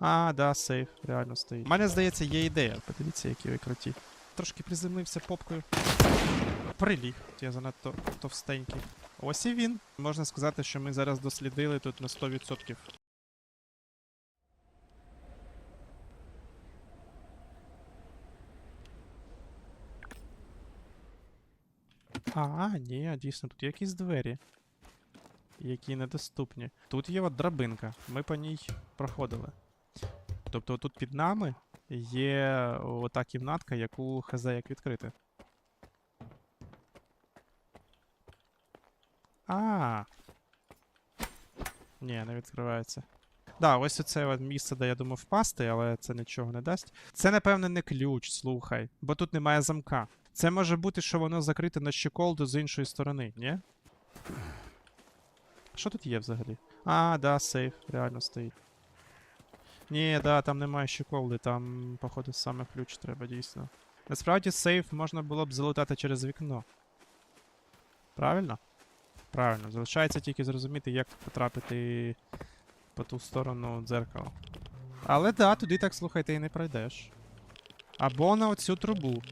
А, да, сейф, реально стоїть. У мене здається, є ідея. Подивіться, які ви круті. Трошки приземлився попкою. Приліг. Я занадто товстенький. Ось і він. Можна сказати, що ми зараз дослідили тут на 100%. А, ні, дійсно, тут є якісь двері, які недоступні. Тут є от драбинка, ми по ній проходили. Тобто тут під нами є ота кімнатка, яку хз як відкрити. А. Ні, не відкривається. Да, ось оце місце, де я думав впасти, але це нічого не дасть. Це, напевне, не ключ, слухай, бо тут немає замка. Це може бути, що воно закрите на щеколду з іншої сторони, ні? Що тут є взагалі? А, да, сейф, реально стоїть. Ні, да, там немає щеколди, там, походу, саме ключ треба дійсно. Насправді сейф можна було б залутати через вікно. Правильно? Правильно. Залишається тільки зрозуміти, як потрапити по ту сторону дзеркала. Але да, туди так слухайте і не пройдеш. Або на оцю трубу.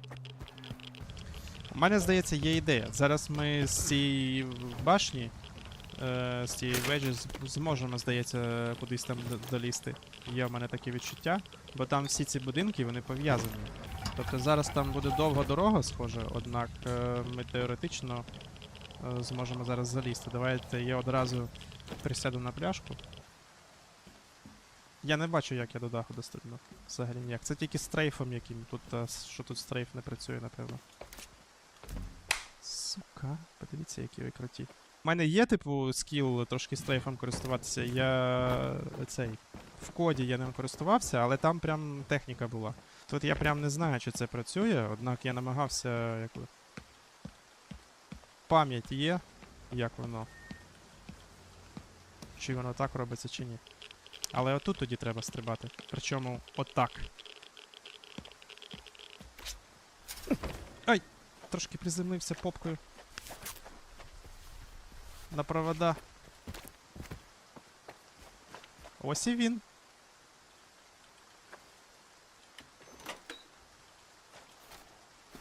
У мене здається, є ідея. Зараз ми з цієї башні, е, з цієї вежі зможемо, здається, кудись там долізти. Є в мене таке відчуття, бо там всі ці будинки вони пов'язані. Тобто зараз там буде довга дорога, схоже, однак е, ми теоретично е, зможемо зараз залізти. Давайте я одразу присяду на пляшку. Я не бачу, як я до даху достигну. Взагалі ніяк. Це тільки стрейфом яким. Тут, е, що тут стрейф не працює, напевно. Сука, подивіться, які ви круті. У мене є, типу, скіл трошки стрейфом користуватися. Я цей. В коді я ним користувався, але там прям техніка була. Тут я прям не знаю, чи це працює, однак я намагався як. Пам'ять є, як воно. Чи воно так робиться, чи ні. Але отут тоді треба стрибати. Причому отак. Ай! Трошки приземлився попкою. На провода. Ось і він.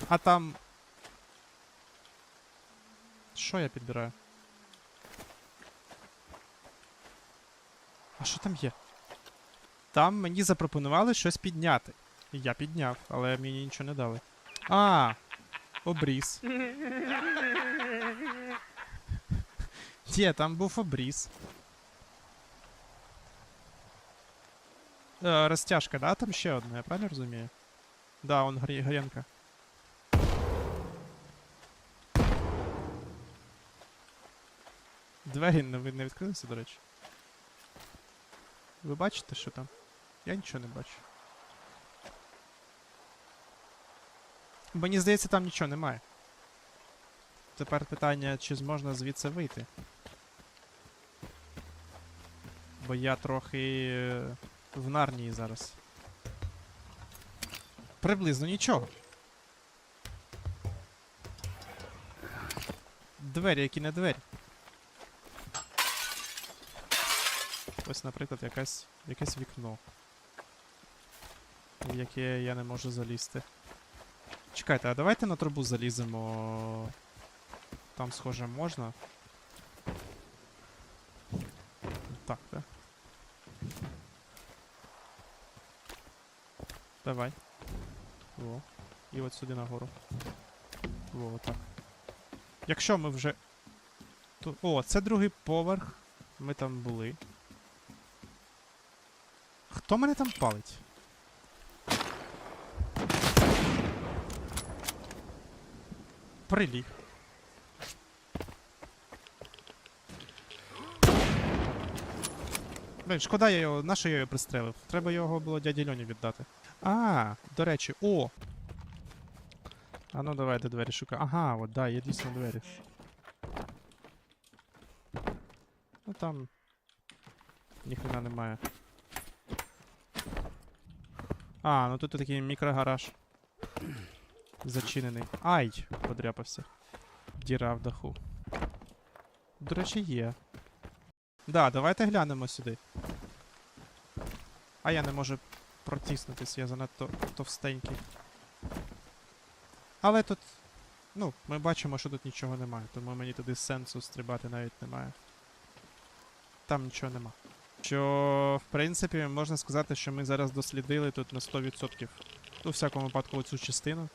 А там. Що я підбираю? А що там є? Там мені запропонували щось підняти. Я підняв, але мені нічого не дали. А, обріз. Є, там був обріз. Е, розтяжка, да? Там ще одна, я правильно розумію? Да, он грі- гренка. Двері не, відкрилися, до речі. Ви бачите, що там? Я нічого не бачу. Мені здається, там нічого немає. Тепер питання, чи зможна звідси вийти. Бо я трохи е, в нарнії зараз. Приблизно нічого. Двері, які не двері. Ось, наприклад, якась, якесь вікно. В яке я не можу залізти. Чекайте, а давайте на трубу заліземо. Там, схоже, можна. Так, так. Давай. Во. І от сюди нагору. Во, так. Якщо ми вже. О, це другий поверх. Ми там були. Хто мене там палить? Приліг. Блін, шкода я його. На що я його пристрелив? Треба його було дяді Льоні віддати. А, до речі, о! А ну давай до двері шукай. Ага, от да, є дійсно двері. Ну там. Ніхрена немає. А, ну тут такий мікрогараж. Зачинений. Ай! Подряпався. Діра в даху. До речі, є. Да, давайте глянемо сюди. А я не можу протиснутись, я занадто товстенький. Але тут. Ну, ми бачимо, що тут нічого немає, тому мені туди сенсу стрибати навіть немає. Там нічого нема. Що, в принципі, можна сказати, що ми зараз дослідили тут на 100%. У всякому випадку оцю частину.